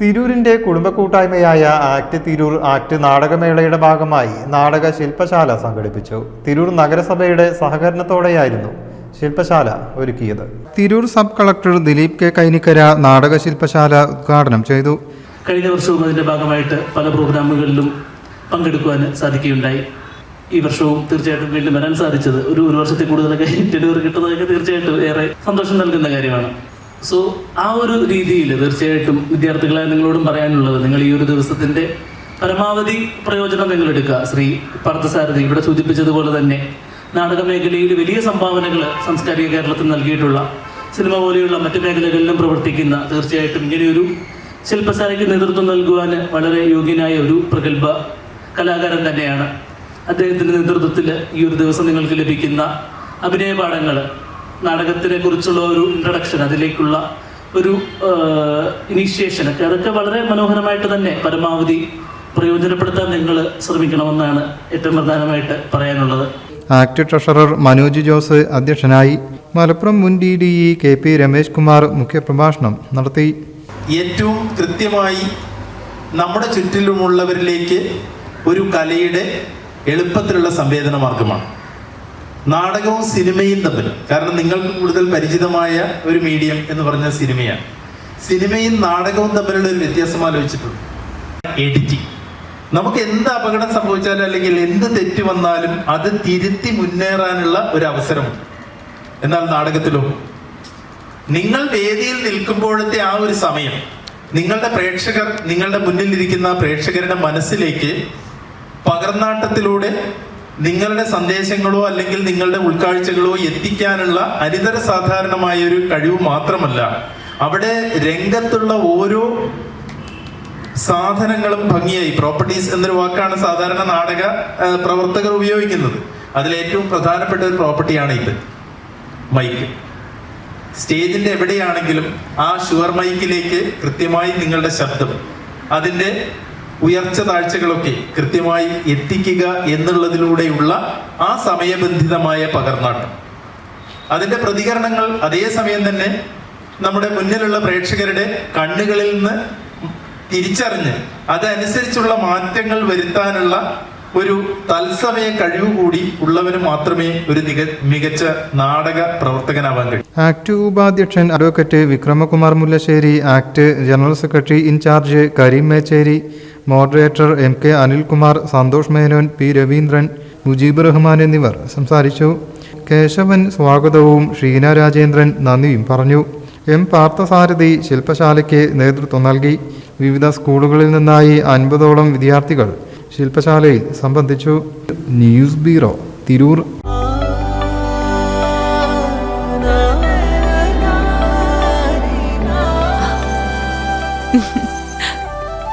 തിരൂരിന്റെ കുടുംബ കൂട്ടായ്മയായ act Tirur act നാടകമേളയുടെ ഭാഗമായി നാടക ശില്പശാല സംഘടിപ്പിച്ചു. തിരൂർ നഗരസഭയുടെ സഹകരണത്തോടെയായിരുന്നു ശില്പശാല ഒരുക്കിയത്. Tirur sub collector Dileep K Kainikkara നാടക ശില്പശാല ഉദ്ഘാടനം ചെയ്തു. കഴിഞ്ഞ വർഷവും അതിന്റെ ഭാഗമായിട്ട് പല പ്രോഗ്രാമുകളിലും പങ്കെടുക്കുവാൻ സാധിക്കുകയുണ്ടായി. ഈ വർഷവും തീർച്ചയായിട്ടും വീണ്ടും വരാൻ സാധിച്ചത് ഒരു ഒരു വർഷത്തിൽ കൂടുതലൊക്കെ ഡെലിവറി കിട്ടുന്നതൊക്കെ തീർച്ചയായിട്ടും ഏറെ സന്തോഷം നൽകുന്ന കാര്യമാണ്. സോ ആ ഒരു രീതിയിൽ തീർച്ചയായിട്ടും വിദ്യാർത്ഥികളെ നിങ്ങളോടും പറയാനുള്ളത് നിങ്ങൾ ഈ ഒരു ദിവസത്തിന്റെ പരമാവധി പ്രയോജനം നിങ്ങൾ എടുക്കുക. ശ്രീ പാർത്ഥസാരഥി ഇവിടെ സൂചിപ്പിച്ചതുപോലെ തന്നെ നാടക മേഖലയിൽ വലിയ സംഭാവനകൾ സാംസ്കാരിക കേരളത്തിൽ നൽകിയിട്ടുള്ള സിനിമ പോലെയുള്ള മറ്റു മേഖലകളിലും പ്രവർത്തിക്കുന്ന തീർച്ചയായിട്ടും ഇങ്ങനെയൊരു ശില്പശാലയ്ക്ക് നേതൃത്വം നൽകുവാൻ വളരെ യോഗ്യനായ ഒരു പ്രഗത്ഭ കലാകാരൻ തന്നെയാണ്. അദ്ദേഹത്തിന്റെ നേതൃത്വത്തിൽ ഈ ഒരു ദിവസം നിങ്ങൾക്ക് ലഭിക്കുന്ന അഭിനയ പാഠങ്ങൾ നാടകത്തിനെ കുറിച്ചുള്ള ഒരു ഇൻട്രഡക്ഷൻ അതിലേക്കുള്ള ഒരു ഇനീഷ്യേഷൻ ഒക്കെ. അതൊക്കെ വളരെ മനോഹരമായിട്ട് തന്നെ പരമാവധി പ്രയോജനപ്പെടുത്താൻ നിങ്ങൾ ശ്രമിക്കണമെന്നാണ് ഏറ്റവും പ്രധാനമായിട്ട് പറയാനുള്ളത്. ആക്ട് ട്രഷറർ മനോജ് ജോസ് അധ്യക്ഷനായി മലപ്പുറം മുൻ D D E K P Ramesh Kumar മുഖ്യപ്രഭാഷണം നടത്തി. ഏറ്റവും കൃത്യമായി നമ്മുടെ ചുറ്റിലുമുള്ളവരിലേക്ക് ഒരു കലയുടെ എളുപ്പത്തിലുള്ള സംവേദന മാർഗമാണ് നാടകവും സിനിമയും തമ്മിൽ. കാരണം നിങ്ങൾക്ക് കൂടുതൽ പരിചിതമായ ഒരു മീഡിയം എന്ന് പറഞ്ഞ സിനിമയാണ്. സിനിമയും നാടകവും തമ്മിലുള്ള ഒരു വ്യത്യാസം ആലോചിച്ചിട്ടുണ്ട്. എഡിറ്റിംഗ് നമുക്ക് എന്ത് അപകടം സംഭവിച്ചാലും അല്ലെങ്കിൽ എന്ത് തെറ്റ് വന്നാലും അത് തിരുത്തി മുന്നേറാനുള്ള ഒരു അവസരമുണ്ട് എന്നാൽ നാടകത്തിലോ. നിങ്ങൾ വേദിയിൽ നിൽക്കുമ്പോഴത്തെ ആ ഒരു സമയം നിങ്ങളുടെ പ്രേക്ഷകർ നിങ്ങളുടെ മുന്നിൽ ഇരിക്കുന്ന പ്രേക്ഷകരുടെ മനസ്സിലേക്ക് പകർന്നാട്ടത്തിലൂടെ നിങ്ങളുടെ സന്ദേശങ്ങളോ അല്ലെങ്കിൽ നിങ്ങളുടെ ഉൾക്കാഴ്ചകളോ എത്തിക്കാനുള്ള അനിതര സാധാരണമായ ഒരു കഴിവ് മാത്രമല്ല. അവിടെ രംഗത്തുള്ള ഓരോ സാധനങ്ങളും ഭംഗിയായി. പ്രോപ്പർട്ടീസ് എന്നൊരു വാക്കാണ് സാധാരണ നാടക പ്രവർത്തകർ ഉപയോഗിക്കുന്നത്. അതിലേറ്റവും പ്രധാനപ്പെട്ട ഒരു പ്രോപ്പർട്ടിയാണ് ഇത്. മൈക്ക് സ്റ്റേജിന്റെ എവിടെയാണെങ്കിലും ആ ഷുവർ മൈക്കിലേക്ക് കൃത്യമായി നിങ്ങളുടെ ശബ്ദം. അതിന്റെ ഉയർച്ച താഴ്ചകളൊക്കെ കൃത്യമായി എത്തിക്കുക എന്നുള്ളതിലൂടെയുള്ള ആ സമയബന്ധിതമായ പകർന്നാട്ടം. അതിന്റെ പ്രതികരണങ്ങൾ അതേസമയം തന്നെ നമ്മുടെ മുന്നിലുള്ള പ്രേക്ഷകരുടെ കണ്ണുകളിൽ നിന്ന് തിരിച്ചറിഞ്ഞ് അതനുസരിച്ചുള്ള മാറ്റങ്ങൾ വരുത്താനുള്ള ഒരു തത്സമയ കഴിവ് കൂടി ഉള്ളവന് മാത്രമേ ഒരു മികച്ച നാടക പ്രവർത്തകനാവാൻ കഴിയൂ. ആക്ട് ഉപാധ്യക്ഷൻ advocate Vikramakumar Mullassery ACT general secretary incharge Kareem Mecheri moderator M K Anilkumar Santhosh Menon P Raveendran Mujeeb Rahman എന്നിവർ സംസാരിച്ചു. കേശവൻ സ്വാഗതവും ഷീന രാജേന്ദ്രൻ നന്ദിയും പറഞ്ഞു. എം പാർത്ഥസാരഥി ശില്പശാലയ്ക്ക് നേതൃത്വം നൽകി. വിവിധ സ്കൂളുകളിൽ നിന്നായി അൻപതോളം വിദ്യാർത്ഥികൾ ശില്പശാലയിൽ സംബന്ധിച്ചു. News bureau Tirur.